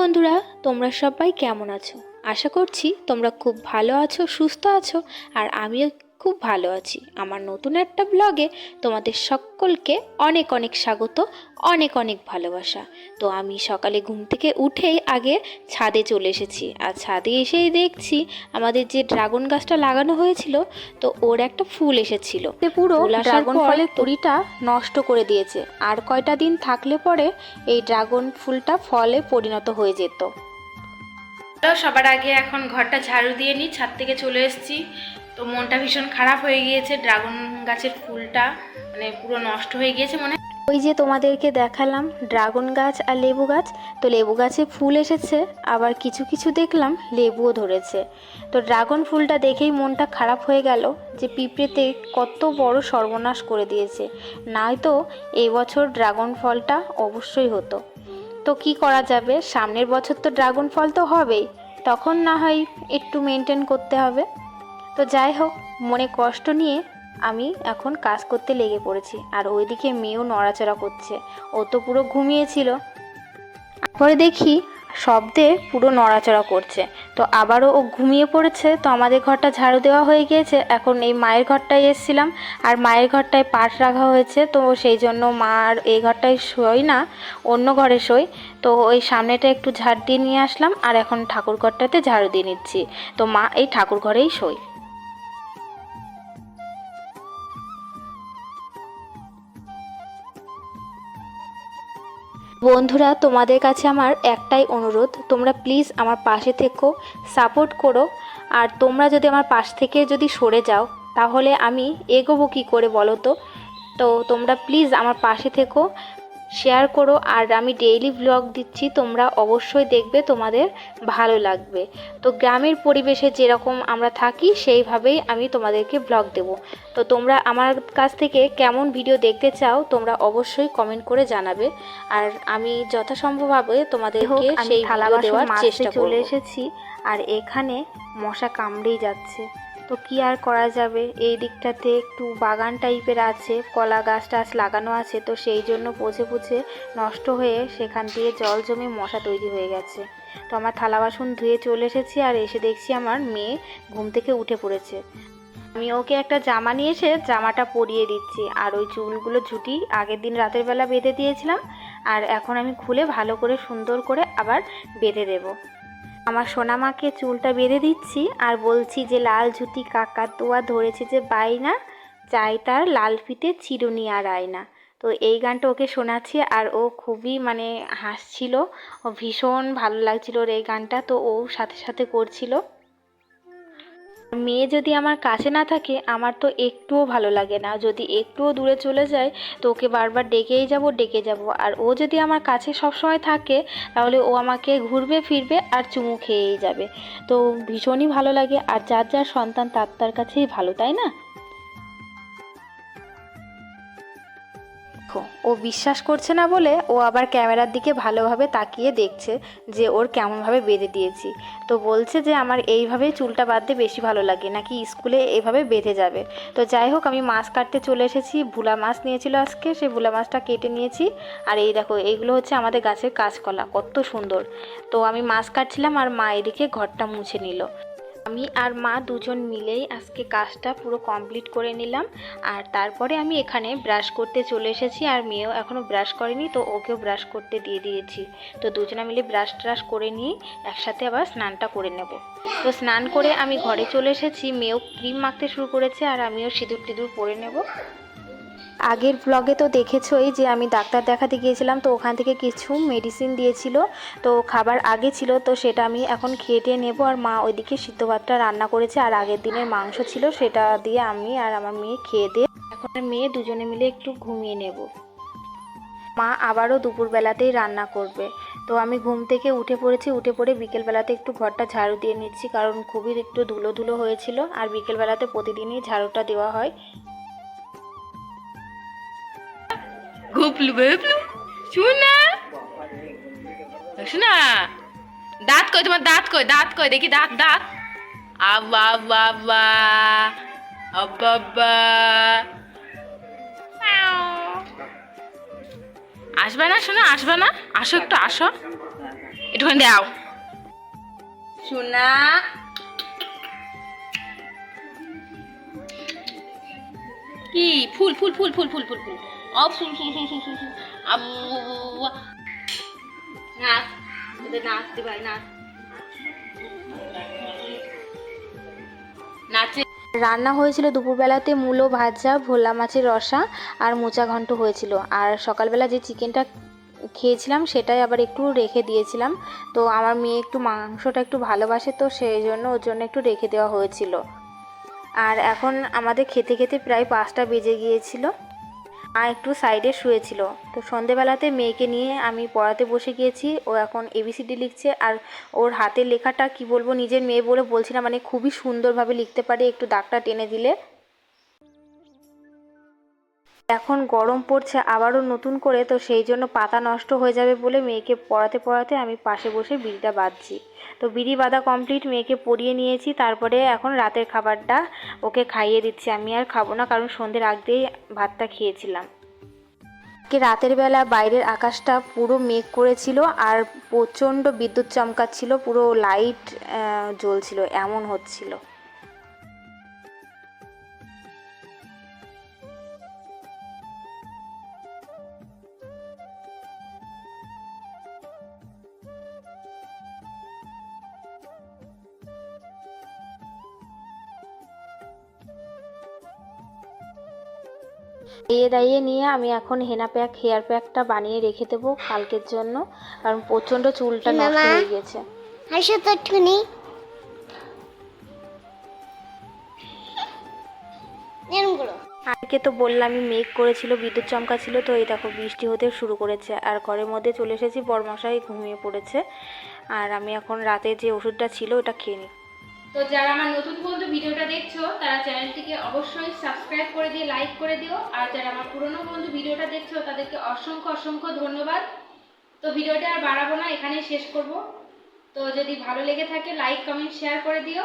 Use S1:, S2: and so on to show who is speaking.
S1: বন্ধুরা, তোমরা সবাই কেমন আছো? আশা করছি তোমরা খুব ভালো আছো, সুস্থ আছো, আর আমিও খুব ভালো আছি। আমার নতুন একটা ব্লগে তোমাদের সকলকে অনেক অনেক স্বাগত অনেক অনেক ভালোবাসা। তো আমি সকালে ঘুম থেকে উঠেই আগে ছাদে চলে এসেছি। আর ছাদে এসেই দেখছি আমাদের যে ড্রাগন গাছটা লাগানো হয়েছিল তো ওর একটা ফুল এসেছিল। পুরো ড্রাগন ফলের তরিটা নষ্ট করে দিয়েছে। আর কয়টা দিন থাকলে পরে এই ড্রাগন ফুলটা ফলে পরিণত হয়ে যেত।
S2: তো সবার আগে এখন ঘরটা ঝাড়ু দিয়ে নিই ছাদ থেকে চলে এসেছি। তো মনটা ভীষণ খারাপ হয়ে গিয়েছে, ড্রাগন গাছের ফুলটা মানে পুরো নষ্ট হয়ে গিয়েছে মনে।
S1: ওই যে তোমাদেরকে দেখালাম, ড্রাগন গাছ আর লেবু গাছ। তো লেবু গাছে ফুল এসেছে, আবার কিছু কিছু দেখলাম, লেবুও ধরেছে। তো ড্রাগন ফুলটা দেখেই মনটা খারাপ হয়ে গেল যে পিঁপড়েতে কত বড় সর্বনাশ করে দিয়েছে। নয়তো এই বছর ড্রাগন ফলটা অবশ্যই হতো। তো কি করা যাবে? সামনের বছর তো ড্রাগন ফল তো হবেই। তখন না হয় একটু মেনটেন করতে হবে। তো যাই হোক, মনে কষ্ট নিয়ে আমি এখন কাজ করতে লেগে পড়েছি। আর ওইদিকে মেয়েও নড়াচড়া করছে। ও তো পুরো ঘুমিয়েছিল। পরে দেখি শব্দে পুরো নড়াচড়া করছে। তো আবারও ও ঘুমিয়ে পড়েছে। তো আমাদের ঘরটা ঝাড়ু দেওয়া হয়ে গিয়েছে। এখন এই মায়ের ঘরটায় এসেছিলাম। আর মায়ের ঘরটায় পাট রাখা হয়েছে। তো সেই জন্য মা আর এই ঘরটায় শোয় না, অন্য ঘরে শোয়। তো ওই সামনেটা একটু ঝাড় দিয়ে নিয়ে আসলাম। আর এখন ঠাকুর ঘরটাতে ঝাড়ু দিয়ে নিচ্ছি। তো মা এই ঠাকুর ঘরেই শোয়। বন্ধুরা, তোমাদের কাছে আমার একটাই অনুরোধ। তোমরা প্লিজ আমার পাশে থেকো সাপোর্ট করো। আর তোমরা যদি আমার পাশ থেকে যদি সরে যাও, তাহলে আমি এগোবো কী করে বলো তো? তো তোমরা প্লিজ আমার পাশে থেকো। শেয়ার করো আর আমি ডেইলি ব্লগ দিচ্ছি তোমরা অবশ্যই দেখবে তোমাদের ভালো লাগবে। তো গ্রামের পরিবেশে যেরকম আমরা থাকি সেইভাবেই আমি তোমাদেরকে ব্লগ দেব। তো তোমরা আমার কাছ থেকে কেমন ভিডিও দেখতে চাও তোমরা অবশ্যই কমেন্ট করে জানাবে। আর আমি যথাসম্ভবভাবে তোমাদেরকে সেই থালা দেওয়ার চেষ্টা চলে এসেছি আর এখানে মশা কামড়েই যাচ্ছে। তো কি আর করা যাবে? এই দিকটাতে একটু বাগান টাইপের আছে, কলা গাছ টাছ লাগানো আছে, তো সেই জন্য পচে পচে নষ্ট হয়ে সেখান দিয়ে জল জমে মশা তৈরি হয়ে গেছে। তো আমার থালা বাসন ধুয়ে চলে এসেছি আর এসে দেখছি আমার মেয়ে ঘুম থেকে উঠে পড়েছে। আমি ওকে একটা জামা নিয়ে এসে জামাটা পরিয়ে দিচ্ছি আর ওই চুলগুলো ঝুটি আগের দিন রাতের বেলা বেঁধে দিয়েছিলাম আর এখন আমি খুলে ভালো করে সুন্দর করে আবার বেঁধে দেবো। আমার সোনামাকে চুলটা বেঁধে দিচ্ছি আর বলছি যে লাল ঝুটি কাকাতুয়া ধরেছে যে বাইনা চাই তার লাল ফিতে চিরুনি আর আয়না। তো এই গানটা ওকে শোনাচ্ছি আর ও খুবই মানে হাসছিল, ও ভীষণ ভালো লাগছিল ওর এই গানটা। তো ও সাথে সাথে করছিল। মেয়ে যদি আমার কাছে না থাকে, আমার তো একটুও ভালো লাগে না। যদি একটুও দূরে চলে যায়, তো ওকে বারবার ডেকেই যাব, ডেকে যাব। আর ও যদি আমার কাছে সবসময় থাকে, তাহলে ও আমাকে ঘুরবে, ফিরবে আর চুমু খেয়েই যাবে। তো ভীষণই ভালো লাগে। আর যার যার সন্তান, তার তার কাছেই ভালো, তাই না? ও বিশ্বাস করছে না বলে ও আবার ক্যামেরার দিকে ভালোভাবে তাকিয়ে দেখছে যে ওর কেমনভাবে বেঁধে দিয়েছি। তো বলছে যে আমার এইভাবেই চুলটা বাঁধতে বেশি ভালো লাগে, নাকি স্কুলে এভাবে বেঁধে যাবে। তো যাই হোক, আমি মাছ কাটতে চলে এসেছি। ভুলা মাছ নিয়েছিল আজকে সেই ভুলা মাছটা কেটে নিয়েছি। আর এই দেখো, এইগুলো হচ্ছে আমাদের গাছের কাঁচকলা, কত সুন্দর। তো আমি মাছ কাটছিলাম আর মা এদিকে ঘরটা মুছে নিল। আমি আর মা দুজন মিলেই আজকে কাজটা পুরো কমপ্লিট করে নিলাম। আর তারপরে আমি এখানে ব্রাশ করতে চলে এসেছি আর মেয়েও এখনও ব্রাশ করেনি, তো ওকেও ব্রাশ করতে দিয়ে দিয়েছি। তো দুজনে মিলে ব্রাশ ট্রাশ করে নিয়ে একসাথে আবার স্নানটা করে নেব। তো স্নান করে আমি ঘরে চলে এসেছি, মেয়েও ক্রিম মাখতে শুরু করেছে আর আমিও সিঁদুর টিঁদুর পরে নেব। আগের ব্লগে তো দেখেছোই যে আমি ডাক্তার দেখাতে গিয়েছিলাম, তো ওখান থেকে কিছু মেডিসিন দিয়েছিল। তো খাবার আগে ছিল, তো সেটা আমি এখন খেটে নেব। আর মা ওইদিকে সিদ্ধ ভাতটা রান্না করেছে, আর আগের দিনের মাংস ছিল, সেটা দিয়ে আমি আর আমার মেয়ে খেয়ে দিয়ে এখন মেয়ে দুজনে মিলে একটু ঘুমিয়ে নেব। মা আবারও দুপুরবেলাতেই রান্না করবে। তো আমি ঘুম থেকে উঠে পড়েছি, উঠে পড়ে বিকেলবেলাতে একটু ঘরটা ঝাড়ু দিয়ে নিচ্ছি, কারণ খুবই একটু ধুলো ধুলো হয়েছিল। আর বিকেলবেলাতে প্রতিদিনই ঝাড়ুটা দেওয়া হয়।
S2: গুপলু গুপলু শোনা শোনা দাঁত কই তোমার দাঁত কই দাঁত কই দেখি দাঁত দাঁত। আব্বা আব্বা আব্বা। আসবে না শোনা আসবে না। আসো একটু আসো। একটুখানি দাও। সোনা কি? ফুল ফুল ফুল ফুল ফুল ফুল ফুল।
S1: রান্না হয়েছিল দুপুরবেলাতে মূলো ভাজা, ভোলা মাছের রসা আর মোচা ঘন্ট হয়েছিল। আর সকালবেলা যে চিকেনটা খেয়েছিলাম সেটাই আবার একটু রেখে দিয়েছিলাম। তো আমার মেয়ে একটু মাংসটা একটু ভালোবাসে, তো সেই জন্য ওর জন্য একটু রেখে দেওয়া হয়েছিল। আর এখন আমাদের খেতে খেতে প্রায় পাঁচটা বেজে গিয়েছিল। আর একটু সাইডে শুয়েছিল। তো সন্ধেবেলাতে মেয়েকে নিয়ে আমি পড়াতে বসে গিয়েছি। ও এখন এবিসিডি লিখছে। আর ওর হাতের লেখাটা কি বলব নিজের মেয়ে বলে বলছিলাম মানে খুবই সুন্দরভাবে লিখতে পারে। একটু দাগটা টেনে দিলে। এখন গরম পড়ছে, আবারও নতুন করে, তো সেই জন্য পাতা নষ্ট হয়ে যাবে বলে মেয়েকে পড়াতে পড়াতে আমি পাশে বসে বিড়িটা বাঁধছি। তো বিড়ি বাঁধা কমপ্লিট মেয়েকে পরিয়ে নিয়েছি, তারপরে এখন রাতের খাবারটা ওকে খাইয়ে দিচ্ছি। আমি আর খাব না, কারণ সন্ধ্যের আগ দিয়েই ভাতটা খেয়েছিলাম। আজকে রাতের বেলা বাইরের আকাশটা পুরো মেঘ করেছিল আর প্রচণ্ড বিদ্যুৎ চমকাচ্ছিল, পুরো লাইট জ্বলছিল, এমন হচ্ছিল। দাইয়ে দাইয়ে নিয়ে আমি এখন হেনা প্যাক হেয়ার প্যাকটা বানিয়ে রেখে দেবো কালকের জন্য। কারণ প্রচণ্ড চুলটা নষ্ট হয়ে গেছে
S3: হাসো তো করো
S1: আজকে তো বললামই মেঘ করেছিল বিদ্যুৎ চমকা ছিল তো এই দেখো বৃষ্টি হতে শুরু করেছে। আর ঘরের মধ্যে চলে এসেছি বরমশাই ঘুমিয়ে পড়েছে। আর আমি এখন রাতে যে ওষুধটা ছিল ওটা খেয়ে নিই
S2: তো যারা আমার নতুন বন্ধু ভিডিওটা দেখছ, তারা চ্যানেলটিকে অবশ্যই সাবস্ক্রাইব করে দিয়ে লাইক করে দিও। আর যারা আমার পুরনো বন্ধু ভিডিওটা দেখছ, তাদেরকে অসংখ্য অসংখ্য ধন্যবাদ। তো ভিডিওটা আর বাড়াবো না, এখানেই শেষ করব। তো যদি ভালো লেগে থাকে লাইক কমেন্ট শেয়ার করে দিও।